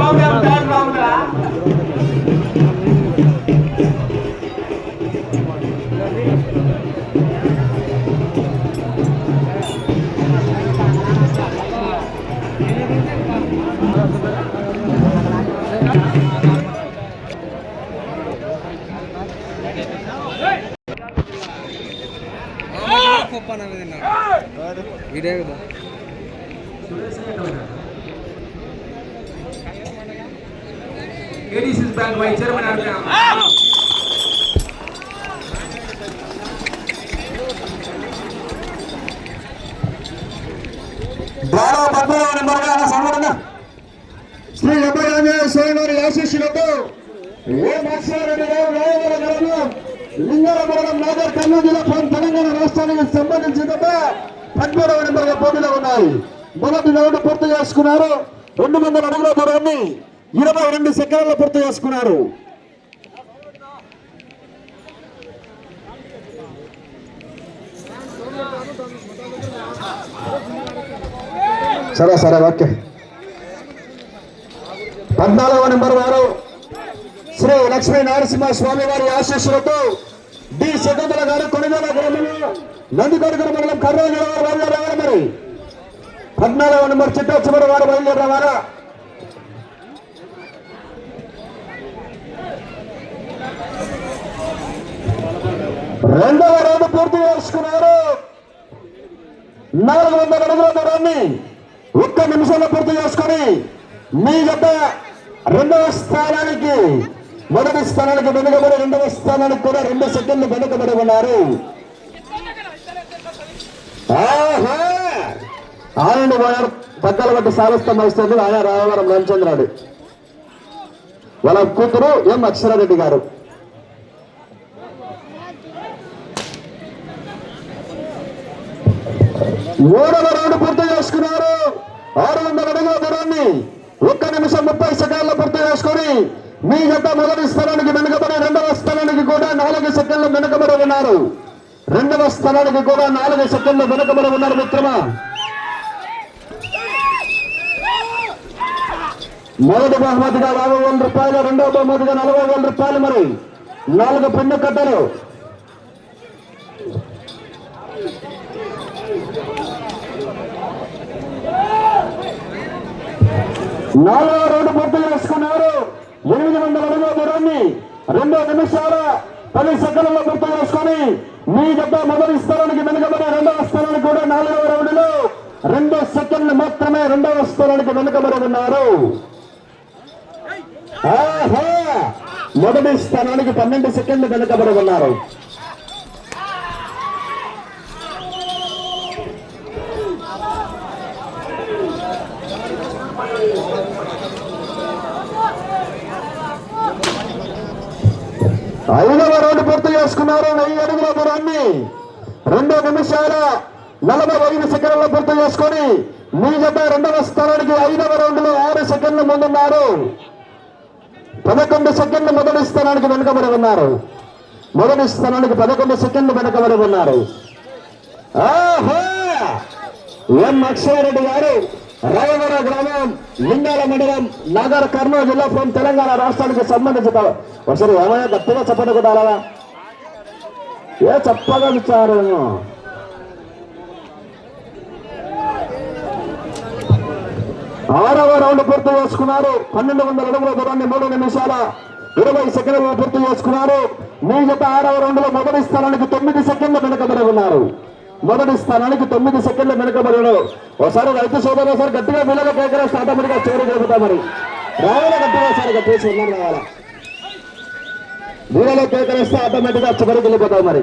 బాబు గారు వీడే కదా. ఏడీసీస్ bank vice chairman Shri Abbayi Swamy వారి ఆశీస్సులతో ఏ నాగర్ కర్నూలు జిల్లా ఫ్రం తెలంగాణ రాష్ట్రానికి సంబంధించిన పద్మూడవ నెంబర్గా పోటీలో ఉన్నాయి. మొదటి రౌండ్ పూర్తి చేసుకున్నారు. రెండు వందల అడుగుల దూరాన్ని ఇరవై రెండు సెకండ్లు పూర్తి చేసుకున్నారు. సరే సరే ఓకే. పద్నాలుగవ నెంబర్ వారు శ్రీ లక్ష్మీ నరసింహ స్వామి వారి ఆశీస్సులతో డి శకుంతల గారు కొనుగోలు గ్రామంలో నందికొడుకుల మండలం కర్నూలు వారు మరి. పద్నాలుగవ నెంబర్ చిట్ట వారు బయలుదేరేవారా రెండవ రౌండ్ పూర్తి చేసుకున్నారు. నాలుగు వందల అడుగుల దూరాన్ని ఒక్క నిమిషంలో పూర్తి చేసుకొని మీ గత రెండవ స్థానానికి మొదటి స్థానానికి వెనుకబడి రెండవ స్థానానికి కూడా రెండు సెకండ్లు వెనుకబడి ఉన్నారు. ఆహా! వారు పక్కల బట్టి సారస్థం వస్తుంది ఆయన రామవరం రామచంద్రాడు. వాళ్ళ కూతురు ఎం అక్షరారెడ్డి గారు. మూడవ రౌండ్ పూర్తి చేసుకున్నారు. ఆరు వందల అడుగుల దూరాన్ని ఒక్క నిమిషం ముప్పై సెకండ్లు పూర్తి చేసుకొని మీ జత మొదటి స్థానానికి వెనుకబడి రెండవ స్థానానికి కూడా నాలుగు సెకండ్లు వెనుకబడి ఉన్నారు. రెండవ స్థానానికి కూడా నాలుగు సెకండ్లు వెనుకబడి ఉన్నారు మిత్రమా. మొదటి బహుమతిగా యాభై వేల రూపాయలు రెండవ బహుమతిగా నలభై వేల రూపాయలు మరి నాలుగు పెన్ను కట్టలు నాలుగో రౌండ్ పూర్తి వేసుకున్నారు ఎనిమిది వందల అడుగుల దూరాన్ని రెండు నిమిషాల పది సెకండ్లలో పూర్తి చేసుకొని మీ జత మొదటి స్థానానికి వెనుకబడి రెండవ స్థానానికి కూడా నాలుగవ రౌండ్లో రెండు సెకండ్లు మాత్రమే రెండవ స్థానానికి వెనుకబడి ఉన్నారు. మొదటి స్థానానికి పన్నెండు సెకండ్లు వెనుకబడి ఉన్నారు. ఐదవ రౌండ్ పూర్తి చేసుకున్నారు వెయ్యి అడుగుల దూరాన్ని. రెండు నిమిషాల నలభై ఐదు సెకండ్లు పూర్తి చేసుకొని మీ జత రెండవ స్థానానికి ఐదవ రౌండ్లో ఆరు సెకండ్లు ముందున్నారు. పదకొండు సెకండ్లు మొదటి స్థానానికి వెనుకబడి ఉన్నారు. మొదటి స్థానానికి పదకొండు సెకండ్లు వెనుకబడి ఉన్నారు. ఎం ఎం అక్షయారెడ్డి గారు రాయవర గ్రామం లింగాల మండలం నాగర్ కర్నూలు జిల్లా ఫ్రం తెలంగాణ రాష్ట్రానికి సంబంధించిన ఒకసారి ఏమైనా గట్టిగా చెప్పండి కూడా అలాగా ఏ చెప్పగలుగుతారు ఆరవ రౌండ్ పూర్తి చేసుకున్నారు. పన్నెండు వందల అడుగుల దూరాన్ని మూడు నిమిషాల ఇరవై సెకండ్లు పూర్తి చేసుకున్నారు. మీ జత ఆరవ రౌండ్లో మొదటి స్థానానికి తొమ్మిది సెకండ్లు వెనుకబడి ఉన్నారు. మొదటి స్థానానికి తొమ్మిది సెకండ్లు వెనుకబడి ఒకసారి రైతు సోదరు ఒకసారి గట్టిగా పిల్లల కేకరేస్తే ఆటోమేటిక్గా చివరికి వెళ్తా మరి. రావాలా గట్టిగా ఒకసారి గట్టిగా ఉన్నారు రావాలా వీళ్ళలో కేకరేస్తే ఆటోమేటిక్గా చివరికి వెళ్ళిపోతావు మరి.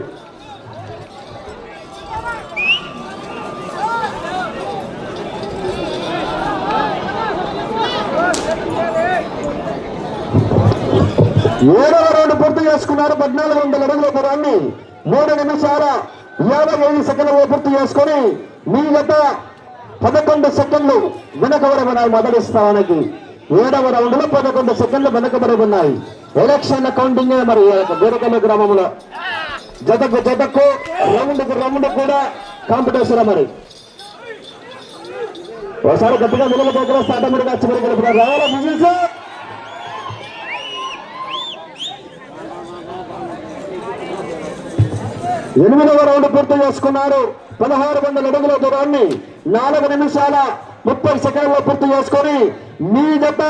ఏడవ రౌండ్ పూర్తి చేసుకున్నారు. పద్నాలుగు వందల అడుగుల దూరాన్ని మూడు నిమిషాల యాభై ఐదు సెకండ్లు పూర్తి చేసుకొని మీ గత పదకొండు సెకండ్లు వెనకబడి ఉన్నాయి మొదటి స్థానానికి. ఏడవ రౌండ్లో పదకొండు సెకండ్లు వెనకబడి ఉన్నాయి. ఎలక్షన్ కౌంటింగ్ మరి బీరకల్లి గ్రామంలో. జతకు జతకు రౌండ్కు రౌండ్ కూడా కాంపిటీషన్ మరి. ఒకసారి గట్టిగా నిలబడి దగ్గర ఆటోమేటిక్ వచ్చి మరి గెలుపుతారు రావాలా ఎనిమిదవ రౌండ్ పూర్తి చేసుకున్నారు. పదహారు వందల అడుగుల దూరాన్ని నాలుగు నిమిషాల ముప్పై సెకండ్లో పూర్తి చేసుకొని మీ జత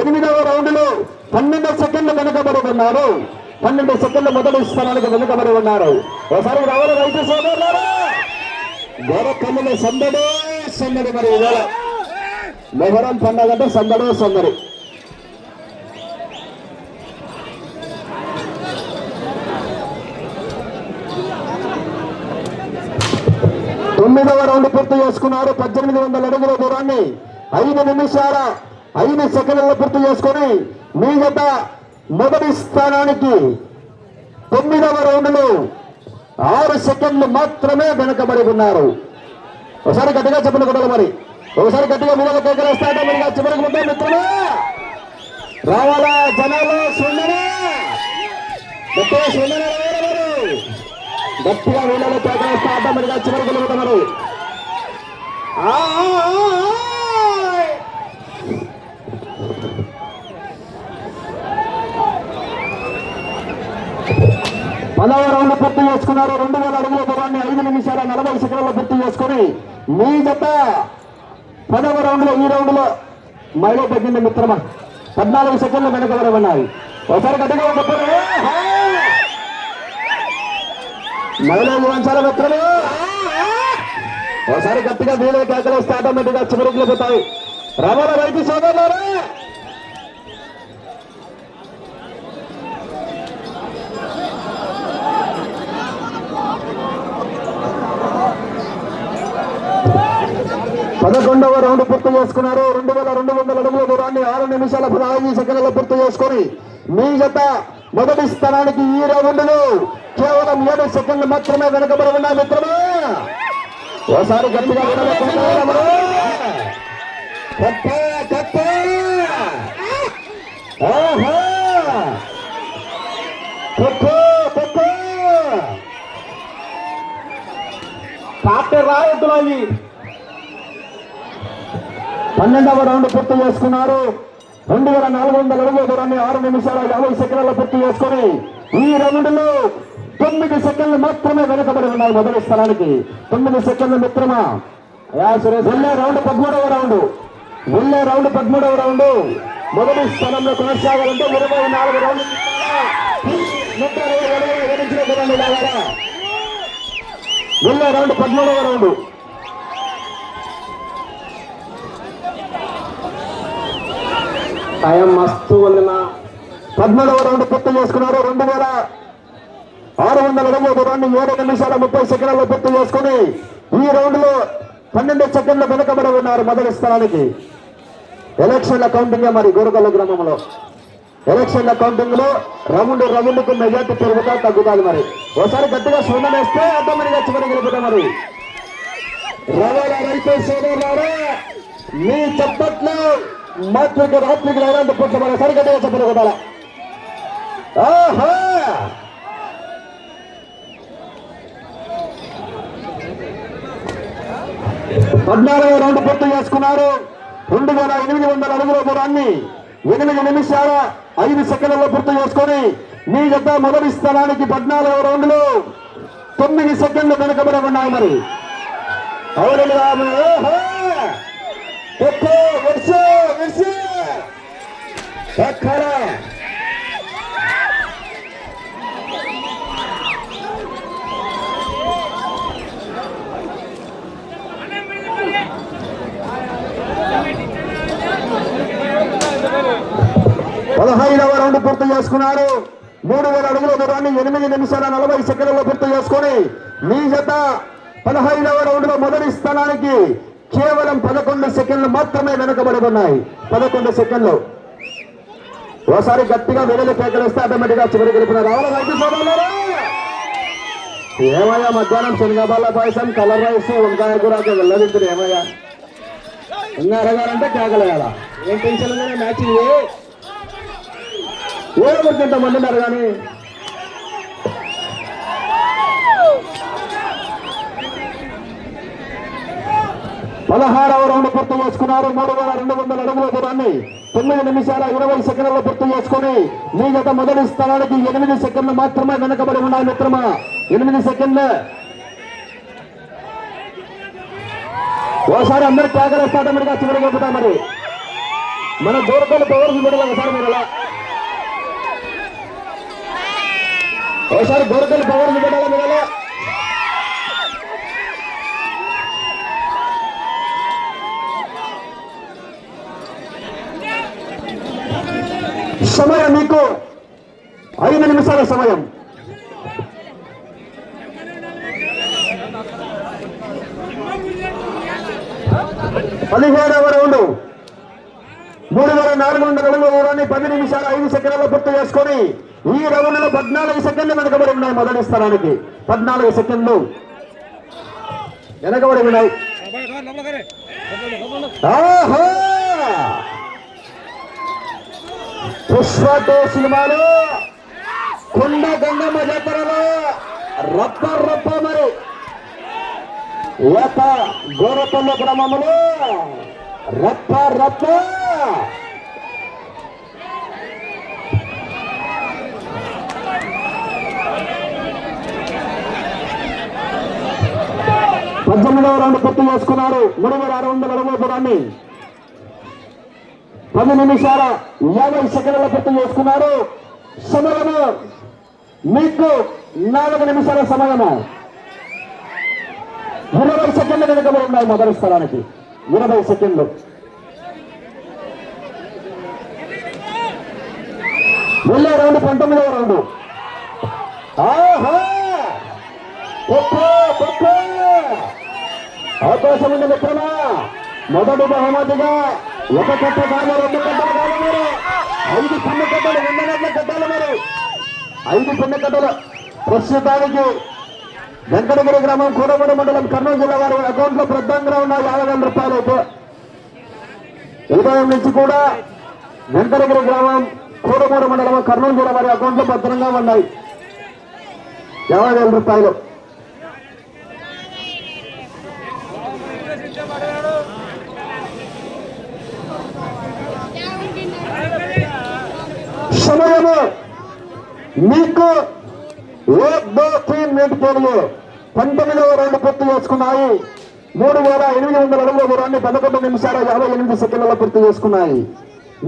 ఎనిమిదవ రౌండ్లో పన్నెండు సెకండ్లు వెనుకబడి ఉన్నారు. పన్నెండు సెకండ్లు మొదటి స్థానానికి వెనుకబడి ఉన్నారు. ఒకసారి రావాలి రైతు సోదరులారా. గోరకమ్ముల సందడే సందడి మరి మొహరం పండగ అంటే సందడే సందడి. ఎనిమిదవ రౌండ్ పూర్తి చేసుకున్నారు. పద్దెనిమిది వందల అడుగుల దూరాన్ని ఐదు నిమిషాల ఐదు సెకండ్లలో పూర్తి చేసుకొని మీ జత మొదటి స్థానానికి తొమ్మిదవ రౌండ్లో ఆరు సెకండ్లు మాత్రమే వెనకబడి ఉన్నారు. ఒకసారి గట్టిగా చెప్పండి కొడాలి మరి. ఒకసారి గట్టిగా మీద కేకలేస్తాడ మరి చివరికి ముందే మిత్రులు రావాలా జనాలు సుందరా గట్టిగా సుందర గట్టిగా వీళ్ళలో కేకలేస్తే ఆటోమేటిక్గా చివరికి వెళ్ళిపోతున్నారు. ఆ, ఆ, పదవ రౌండ్ పూర్తి చేసుకున్నారు. రెండు వేల అడుగుల దూరాన్ని ఐదు నిమిషాల నలభై సెకండ్లు పూర్తి చేసుకుని మీ జత పదవ రౌండ్లో ఈ రౌండ్లో మైలో తగ్గింది మిత్రమా. పద్నాలుగు సెకండ్లు వెనకబడి ఉన్నాయి ఒకసారి గట్టిగా చెప్పండి మైలేజ్ వంచాల మిత్రులు. ఒకసారి గట్టిగా వీళ్ళు కేకలేస్తే ఆటోమేటిక్గా చివరికి పోతాయి. రమణ రైతు సోదరులారా పదకొండవ రౌండ్ పూర్తి చేసుకున్నారు. రెండు వేల రెండు వందల అడుగుల దూరాన్ని ఆరు నిమిషాల పదహైదు సెకండ్లలో పూర్తి చేసుకొని మీ జత మొదటి స్థానానికి ఈ రౌండ్లో కేవలం ఏడు సెకండ్లు మాత్రమే వెనకబడి ఉన్నా మిత్రమా? ఓసారి గట్టిగా వినలేకపోతున్నారా? రాయొద్దులు అవి పన్నెండవ రౌండ్ పూర్తి చేసుకున్నారు. రెండు వేల నాలుగు వందల అడుగుల దూరాన్ని ఆరు నిమిషాల యాభై సెకండ్ల పూర్తి చేసుకొని ఈ రౌండ్లో తొమ్మిది సెకండ్లు మాత్రమే వెనుకబడి ఉన్నారు మొదటి స్థలానికి తొమ్మిది సెకండ్లు మిత్రమా? వెళ్ళే రౌండ్ పదమూడవ రౌండ్. వెళ్ళే రౌండ్ పదమూడవ రౌండ్. మొదటి స్థానంలో కొనసాగాలంటే ఇరవై నాలుగు రౌండ్లు వెళ్ళే రౌండ్ పదమూడవ రౌండ్. టైం మస్తు వెళ్ళిన పద్మూడవ రౌండ్ పూర్తి చేసుకున్నారు. రెండు వేల ఆరు వందల అడుగుల రెండు ఏడు నిమిషాల ముప్పై సెకండ్లలో పూర్తి చేసుకుని ఈ రౌండ్లో పన్నెండు సెకండ్లు వెనుకబడి ఉన్నారు మొదటి స్థలానికి. ఎలక్షన్ల కౌంటింగ్ మరి గోరగల్ల గ్రామంలో. ఎలక్షన్ల కౌంటింగ్లో రౌండ్ రౌండ్కు మెజార్టీ పెరుగుతా తగ్గుతుంది మరి. ఒకసారి గట్టిగా స్వర్ణం వేస్తే అర్థమనిగా చివరి గెలుపుతా మరి. రవాణా రైతు సోదరులారా మీ చప్పట్లు మాత్రిక రాత్రికి ఎలాంటి పుట్ల మన సరిగట్టిగా కొట్టాల ఆహా! పద్నాలుగో రౌండ్ పూర్తి చేసుకున్నారు. రెండు వేల ఎనిమిది వందల అడుగుల దూరాన్ని ఎనిమిది నిమిషాల ఐదు సెకండ్లలో పూర్తి చేసుకొని మీ గత మొదటి స్థలానికి పద్నాలుగో రౌండ్లు తొమ్మిది సెకండ్లు వెనుకబడి ఉన్నాయి మరి. అవునండి బాబు. ఓహో! ఎక్కు, ఎక్కడ? పదహైదవ రౌండ్ పూర్తి చేసుకున్నారు మూడు వేల అడుగుల దూరాన్ని ఎనిమిది నిమిషాల నలభై సెకండ్లలో పూర్తి చేసుకొని మీ జత పదహైదవ రౌండ్లో మొదటి స్థానానికి కేవలం పదకొండు సెకండ్లు మాత్రమే వెనుకబడి ఉన్నాయి పదకొండు సెకండ్లు. ఓసారి గట్టిగా వెనుక కేకలిస్తే ఆటోమేటిక్గా చివరి గెలిపిన ఏమయ్యా మధ్యాహ్నం శనగబాల పాయసం కలర్ రైస్ వంకాయ కూర వెళ్ళదించుడు ఏమయ్యా? ఇంకా అడగాలంటే కేకలేయాలా ఏం టెన్షన్ ఉందనే మ్యాచ్ ఇది. ఓడిపోతే మంది ఉన్నారు కానీ? పదహారవ రౌండ్ పూర్తి చేసుకున్నారు. మూడు వేల రెండు వందల అడుగుల దూరాన్ని తొమ్మిది నిమిషాల ఇరవై సెకండ్లు పూర్తి చేసుకుని మీ గత మొదటి స్థలానికి ఎనిమిది సెకండ్లు మాత్రమే వెనకబడి ఉన్నాయి మిత్రమా. ఎనిమిది సెకండ్లు. ఓసారి అందరు త్యాగలేస్తాట మరి చివరికి చెబుతా మరి. మన దూరకాలు పవర్ చూడాలి ఒకసారి మీరు ఒకసారి దూరకాలు పవర్ చూడాలి మీరు సమయం మీకు ఐదు నిమిషాల సమయం. పదిహేడవ రౌండ్. మూడు వేల నాలుగు వందల అడుగుల దూరాన్ని పది నిమిషాలు ఐదు సెకండ్లలో పూర్తి చేసుకొని ఈ రౌండ్లో పద్నాలుగు సెకండ్లు వెనకబడి ఉన్నాయి మొదటి స్థానానికి. పద్నాలుగు సెకండ్లు వెనకబడి ఉన్నాయి. పుష్ప టూ సినిమాలో. కొండ గంగమ్మ జాతరలో రప్ప రప్ప మరి. ఏత గోరపల్ల గ్రామంలో రప్ప రప్ప. పద్దెనిమిదవ రౌండ్ పూర్తి చేసుకున్నారు. మూడు వేల ఆరు వందల అడుగుల దూరాన్ని. పది నిమిషాల యాభై సెకండ్ల పూర్తి చేసుకున్నారు. సమయము మీకు నాలుగు నిమిషాల సమయము ఇరవై సెకండ్లు వెనుకబడి ఉన్నాయి మొదటి స్థలానికి. ఇరవై సెకండ్లు. వెళ్ళే రౌండ్ పంతొమ్మిదవ రౌండ్. అవకాశం ఉంది మిత్రమా మొదటి బహుమతిగా ఒక కట్ట కాదు రెండు కట్టలు కాదు మీరు. ఐదు చిన్న కట్టలు రెండు గంటల కట్టాలి మీరు. ఐదు చిన్న కట్టలు ప్రస్తుతానికి వెంకటగిరి గ్రామం కూడగూడ మండలం కర్నూలు జిల్లా వారి అకౌంట్లో ప్రధానంగా ఉన్న యాభై వేల రూపాయలు ఉదయం నుంచి కూడా వెంకటగిరి గ్రామం కూడగూడ మండలం కర్నూలు జిల్లా వారి అకౌంట్లో భద్రంగా ఉన్నాయి. యాభై వేల రూపాయలు. సమయంలో మీకు నేటి పోరులు పంతొమ్మిదవ రెండు పూర్తి చేసుకున్నాయి. మూడు వేల ఎనిమిది వందల అడుగుల దూరాన్ని పదకొండు నిమిషాల యాభై ఎనిమిది సెకండ్లలో పూర్తి చేసుకున్నాయి.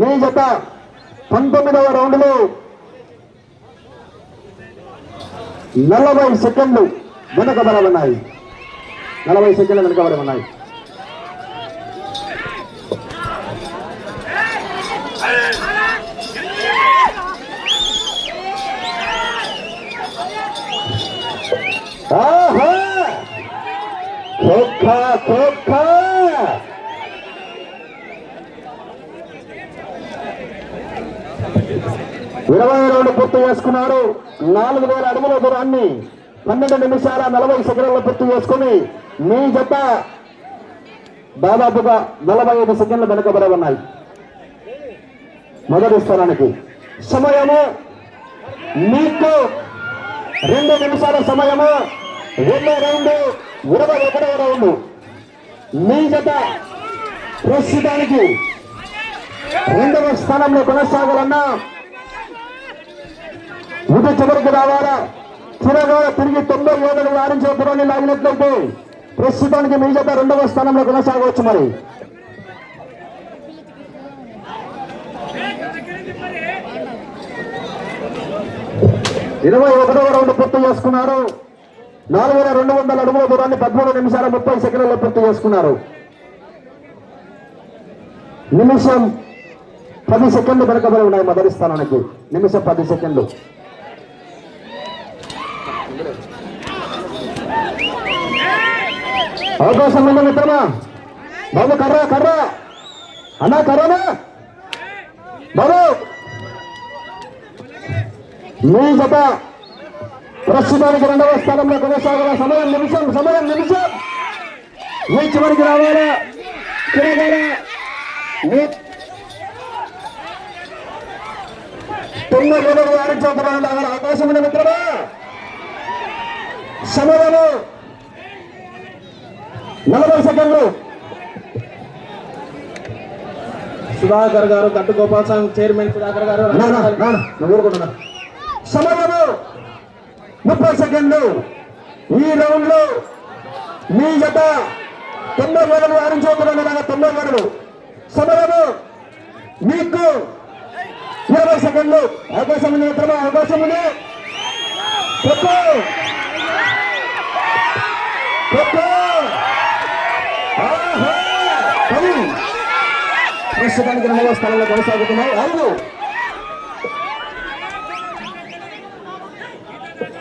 మీ జత పంతొమ్మిదవ రౌండ్లు నలభై సెకండ్లు వెనకబడాలన్నాయి నలభై సెకండ్లు వెనకబడమన్నాయి కుక్క కుక్క ఇరవై రెండు పూర్తి చేసుకున్నారు. నాలుగు వేల అడుగుల దూరాన్ని పన్నెండు నిమిషాల నలభై సెకండ్లు పూర్తి చేసుకుని మీ జత దాదాపుగా నలభై ఐదు సెకండ్లు వెనుకబడి ఉన్నాయి. మొదటి స్థానానికి. సమయము మీకు రెండు నిమిషాల సమయము. రెండు రెండు. ఇరవై ఒకటవ రౌండ్. మీ జత ప్రస్తుతానికి రెండవ స్థానంలో కొనసాగాలన్నా ఇది చివరికి రావాలా? చిరగా తిరిగి తొంభై ఏడులు ఆడించే పురాన్ని లాగినట్లయితే ప్రస్తుతానికి మీ జత రెండవ స్థానంలో కొనసాగవచ్చు మరి. ఇరవై ఒకటవ రౌండ్ పూర్తి చేసుకున్నారు. నాలుగు వేల రెండు వందల అడుగుల దూరాన్ని పదమూడు నిమిషాల ముప్పై సెకండ్లలో పూర్తి చేసుకున్నారు. నిమిషం పది సెకండ్లు వెనకబడి ఉన్నాయి మొదటి స్థానానికి నిమిషం పది సెకండ్లు. అవకాశం ఉందా మిత్రమా? బాబు కర్ర కర్ర. అన్నా కర్రనా? బాబు. మీ జత ప్రస్తుతానికి రెండవ స్థానంలో కొనసాగిన సమయం నిమిషం సమయం నిమిషం. మీ చివరికి రావాలా తొమ్మిది అవకాశం ఉంది మిత్రమా? సమయము నలభై సెకండ్లు. సుధాకర్ గారు గట్టు గోపాల్ స్వామి చైర్మన్ సుధాకర్ గారు. సమయము ముప్పై సెకండ్లు. ఈ రౌండ్లో మీ జత తొంభై వేలు ఆరించుకుంటున్నాను తొంభై వేలు సమయము మీకు ఇరవై సెకండ్లు. అవకాశం ఉంది మిత్రమా? అవకాశం ఉంది. చెప్పు. చెప్పు. ప్రస్తుతానికి రెండవ స్థానంలో కొనసాగుతున్నాయి. ఐదు.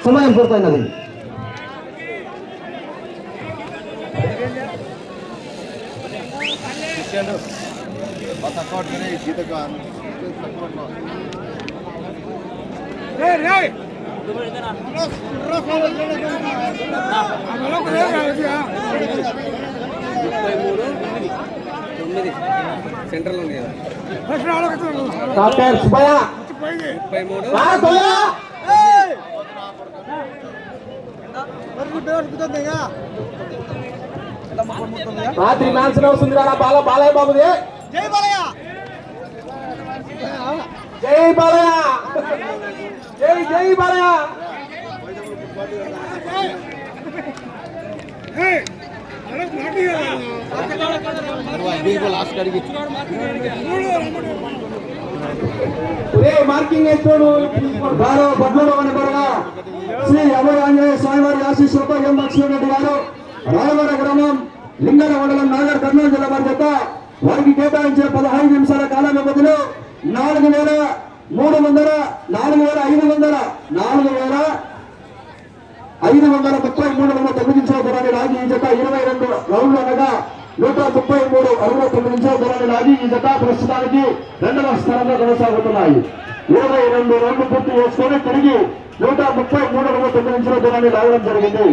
సమయం పూర్తయినది. తొమ్మిది సెంట్రల్ ఉంది కదా ముప్పై మూడు రా సుబ్బయ్య! రాత్రి మ్యాన్స్ వస్తుంది కదా బాల బాలయ్య బాబుది. జై బాలయ్య! జై జై బాలయ్య! ఒరే మార్కింగ్ గారు పద్మూడవ నెంబర్గా శ్రీ అమర ఆంజనేయ స్వామి ఆశీస్సులతో ఎం లక్ష్మీరెడ్డి గారు రాయవర గ్రామం లింగన మండలం నాగర్ కర్నూలు జిల్లా వారి చేత వారికి కేటాయించిన పదహైదు నిమిషాల కాల వ్యవధిలో నాలుగు వేల మూడు వందల నాలుగు వేల ఐదు వందల నాలుగు వేల ఐదు వందల ముప్పై మూడు వందల తొమ్మిది నిమిషాల దూరాన్ని లాగి ఈ జత ఇరవై రెండు రౌండ్లు అనగా నూట ముప్పై మూడు అరవై తొమ్మిది నిమిషాల దూరాన్ని లాగి ఈ జత ప్రస్తుతానికి రెండవ స్థానంలో కొనసాగుతున్నాయి. ఇరవై రెండు రౌండ్లు పూర్తి చేసుకొని తిరిగి నూట ముప్పై మూడు అరవై తొమ్మిది నిమిషాల దూరాన్ని జరిగింది.